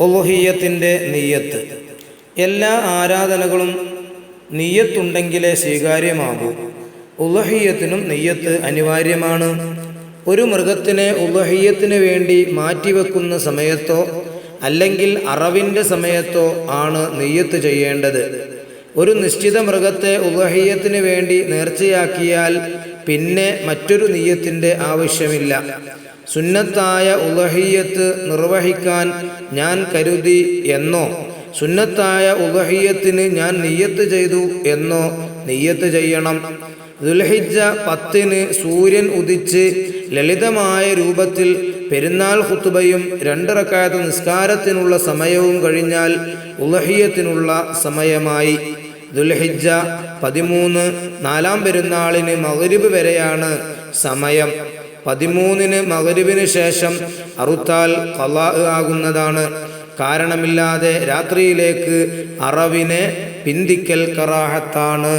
ഒലുഹിയത്തിന്റെ നീയത്ത് എല്ലാ ആരാധനകളും നീയത്തുണ്ടെങ്കിലേ സ്വീകാര്യമാകൂ. ഉലഹിയത്തിനും നെയ്യത്ത് അനിവാര്യമാണ്. ഒരു മൃഗത്തിനെ ഉലഹിയത്തിന് വേണ്ടി മാറ്റിവെക്കുന്ന സമയത്തോ അല്ലെങ്കിൽ അറവിന്റെ സമയത്തോ ആണ് നെയ്യത്ത് ചെയ്യേണ്ടത്. ഒരു നിശ്ചിത മൃഗത്തെ ഉലഹിയത്തിന് വേണ്ടി നേർച്ചയാക്കിയാൽ പിന്നെ മറ്റൊരു നെയ്യത്തിന്റെ ആവശ്യമില്ല. സുന്നത്തായ ഉലഹിയത്ത് നിർവഹിക്കാൻ ഞാൻ കരുതി എന്നോ സുന്നത്തായ ഉലഹിയത്തിന് ഞാൻ നെയ്യത്ത് ചെയ്തു എന്നോ നെയ്യത്ത് ചെയ്യണം. ദുൽഹിജ പത്തിന് സൂര്യൻ ഉദിച്ച് ലളിതമായ രൂപത്തിൽ പെരുന്നാൾ ഹുത്തുബയും രണ്ടിറക്കാത്ത നിസ്കാരത്തിനുള്ള സമയവും കഴിഞ്ഞാൽ ഉലഹിയത്തിനുള്ള സമയമായി. ദുൽഹിജ പതിമൂന്ന് നാലാം പെരുന്നാളിന് മകരിബ് വരെയാണ് സമയം. പതിമൂന്നിന് മകരിബിന് ശേഷം അറുത്താൽ കലാ ആകുന്നതാണ്. കാരണമില്ലാതെ രാത്രിയിലേക്ക് അറവിനെ പിന്തിക്കൽ കറാഹത്താണ്.